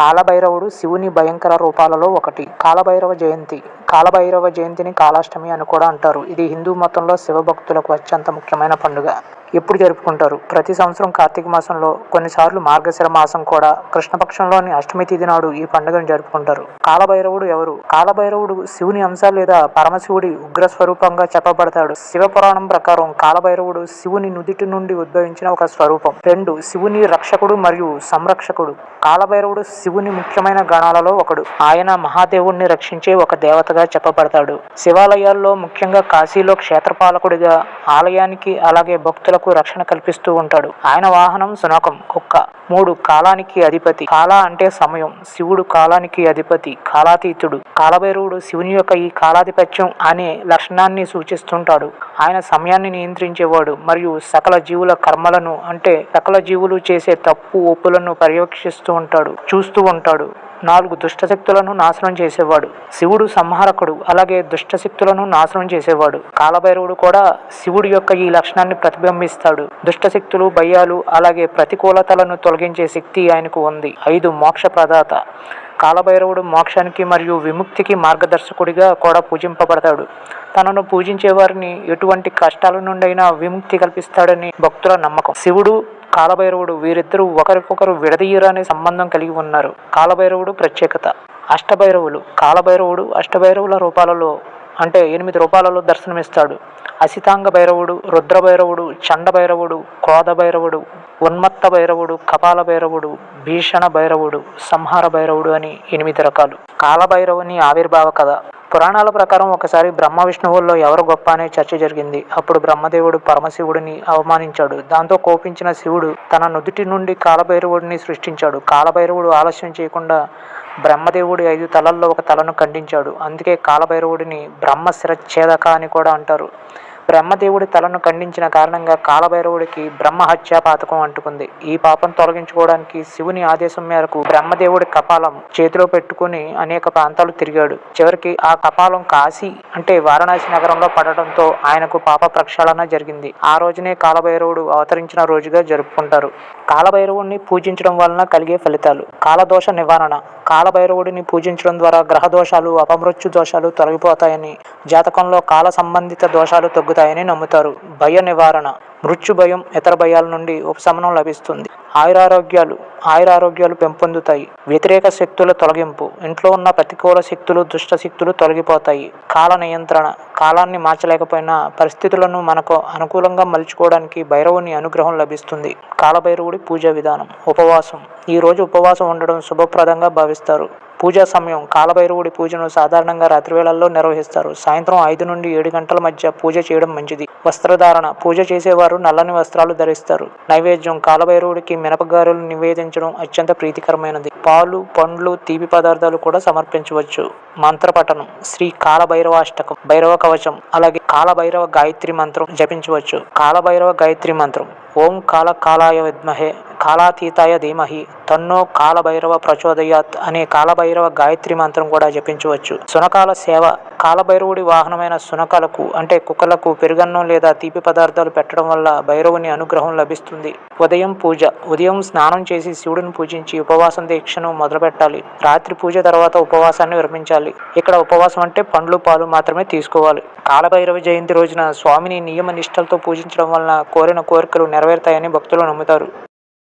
కాలభైరవుడు శివుని భయంకర రూపాలలో ఒకటి. కాలభైరవ జయంతి. కాలభైరవ జయంతిని కాలాష్టమి అని కూడా అంటారు. ఇది హిందూ మతంలో శివభక్తులకు అత్యంత ముఖ్యమైన పండుగ. ఎప్పుడు జరుపుకుంటారు? ప్రతి సంవత్సరం కార్తీక మాసంలో కొన్నిసార్లు మార్గశిర మాసం కూడా కృష్ణపక్షంలోని అష్టమి తిథి నాడు ఈ పండుగను జరుపుకుంటారు. కాలభైరవుడు ఎవరు? కాలభైరవుడు శివుని అంశ లేదా పరమశివుడి ఉగ్ర స్వరూపంగా చెప్పబడతాడు. శివ పురాణం ప్రకారం కాలభైరవుడు శివుని నుదిటి నుండి ఉద్భవించిన ఒక స్వరూపం. రెండు శివుని రక్షకుడు మరియు సంరక్షకుడు. కాలభైరవుడు శివుని ముఖ్యమైన గణాలలో ఒకడు. ఆయన మహాదేవుణ్ణి రక్షించే ఒక దేవతగా చెప్పబడతాడు. శివాలయాల్లో ముఖ్యంగా కాశీలో క్షేత్రపాలకుడిగా ఆలయానికి అలాగే భక్తులకు రక్షణ కల్పిస్తూ ఉంటాడు. ఆయన వాహనం సునకం కుక్క. మూడు కాలానికి అధిపతి. కాల అంటే సమయం. శివుడు కాలానికి అధిపతి కాలాతీతుడు. కాలభైరవుడు శివుని యొక్క ఈ కాలాధిపత్యం అనే లక్షణాన్ని సూచిస్తుంటాడు. ఆయన సమయాన్ని నియంత్రించేవాడు మరియు సకల జీవుల కర్మలను అంటే సకల జీవులు చేసే తప్పు ఒప్పులను పర్యవేక్షిస్తూ ఉంటాడు చూస్తూ ఉంటాడు. నాలుగు దుష్టశక్తులను నాశనం చేసేవాడు. శివుడు సంహారకుడు అలాగే దుష్టశక్తులను నాశనం చేసేవాడు. కాలభైరవుడు కూడా శివుడి యొక్క ఈ లక్షణాన్ని ప్రతిబింబిస్తాడు. దుష్టశక్తులు భయాలు అలాగే ప్రతికూలతలను తొలగించే శక్తి ఆయనకు ఉంది. ఐదు మోక్ష ప్రదాత కాలభైరవుడు మోక్షానికి మరియు విముక్తికి మార్గదర్శకుడిగా కూడా పూజింపబడతాడు. తనను పూజించే వారిని ఎటువంటి కష్టాల నుండైనా విముక్తి కల్పిస్తాడని భక్తుల నమ్మకం. శివుడు కాలభైరవుడు వీరిద్దరూ ఒకరికొకరు విడదీయరాని సంబంధం కలిగి ఉన్నారు. కాలభైరవుడు ప్రత్యేకత. అష్టభైరవులు. కాలభైరవుడు అష్టభైరవుల రూపాలలో అంటే ఎనిమిది రూపాలలో దర్శనమిస్తాడు. అసితాంగ భైరవుడు రుద్రభైరవుడు చండభైరవుడు చండ భైరవుడు భైరవుడు ఉన్మత్త భైరవుడు కపాల భైరవుడు భీషణ భైరవుడు సంహార భైరవుడు అని ఎనిమిది రకాలు. కాలభైరవుని ఆవిర్భావ కథ. పురాణాల ప్రకారం ఒకసారి బ్రహ్మ విష్ణువుల్లో ఎవరు గొప్ప అనే చర్చ జరిగింది. అప్పుడు బ్రహ్మదేవుడు పరమశివుడిని అవమానించాడు. దాంతో కోపించిన శివుడు తన నుదుటి నుండి కాలభైరవుడిని సృష్టించాడు. కాలభైరవుడు ఆలస్యం చేయకుండా బ్రహ్మదేవుడి ఐదు తలల్లో ఒక తలను ఖండించాడు. అందుకే కాలభైరవుడిని బ్రహ్మ శిరచ్ఛేదక అని కూడా అంటారు. బ్రహ్మదేవుడి తలను ఖండించిన కారణంగా కాలభైరవుడికి బ్రహ్మ హత్యా పాతకం అంటుకుంది. ఈ పాపం తొలగించుకోవడానికి శివుని ఆదేశం మేరకు బ్రహ్మదేవుడి కపాలం చేతిలో పెట్టుకుని అనేక ప్రాంతాలు తిరిగాడు. చివరికి ఆ కపాలం కాశీ అంటే వారణాసి నగరంలో పడడంతో ఆయనకు పాప ప్రక్షాళన జరిగింది. ఆ రోజునే కాలభైరవుడు అవతరించిన రోజుగా జరుపుకుంటారు. కాలభైరవుడిని పూజించడం వలన కలిగే ఫలితాలు. కాలదోష నివారణ. కాలభైరవుడిని పూజించడం ద్వారా గ్రహ దోషాలు అపమృత్యు దోషాలు తొలగిపోతాయని జాతకంలో కాల సంబంధిత దోషాలు తగ్గుతాయని నమ్ముతారు. భయ నివారణ. మృత్యు భయం ఇతర భయాల నుండి ఉపశమనం లభిస్తుంది. ఆయురారోగ్యాలు ఆయురారోగ్యాలు పెంపొందుతాయి. వ్యతిరేక శక్తుల తొలగింపు ఇంట్లో ఉన్న ప్రతికూల శక్తులు దుష్ట శక్తులు తొలగిపోతాయి. కాల నియంత్రణ కాలాన్ని మార్చలేకపోయినా పరిస్థితులను మనకు అనుకూలంగా మలుచుకోవడానికి భైరవుని అనుగ్రహం లభిస్తుంది. కాలభైరవుడి పూజా విధానం ఉపవాసం. ఈ రోజు ఉపవాసం ఉండడం శుభప్రదంగా భావిస్తారు. పూజా సమయం. కాలభైరవుడి పూజను సాధారణంగా రాత్రి వేళల్లో నిర్వహిస్తారు. సాయంత్రం ఐదు నుండి ఏడు గంటల మధ్య పూజ చేయడం మంచిది. వస్త్రధారణ. పూజ చేసేవారు నల్లని వస్త్రాలు ధరిస్తారు. నైవేద్యం. కాలభైరవుడికి మినపగారులు నివేదించడం అత్యంత ప్రీతికరమైనది. పాలు పండ్లు తీపి పదార్థాలు కూడా సమర్పించవచ్చు. మంత్రపఠనం. శ్రీ కాలభైరవాష్టకం. భైరవ కవచం. అలాగే కాలభైరవ గాయత్రి మంత్రం జపించవచ్చు. కాలభైరవ గాయత్రి మంత్రం. ఓం కాల కాలాయ విద్మహే. కాలాతీతాయ ధీమహి. తన్నో కాలభైరవ ప్రచోదయాత్ అనే కాలభైరవ గాయత్రి మంత్రం కూడా జపించవచ్చు. సునకాల సేవ. కాలభైరవుడి వాహనమైన సునకాలకు అంటే కుక్కలకు పెరుగన్నం లేదా తీపి పదార్థాలు పెట్టడం వల్ల భైరవుని అనుగ్రహం లభిస్తుంది. ఉదయం పూజ. ఉదయం స్నానం చేసి శివుడిని పూజించి ఉపవాసం దీక్షను మొదలుపెట్టాలి. రాత్రి పూజ తర్వాత ఉపవాసాన్ని విరమించాలి. ఇక్కడ ఉపవాసం అంటే పండ్లు పాలు మాత్రమే తీసుకోవాలి. కాలభైరవ జయంతి రోజున స్వామిని నియమ నిష్టలతో పూజించడం వలన కోరిన కోరికలు నెరవేరుతాయని భక్తులు నమ్ముతారు.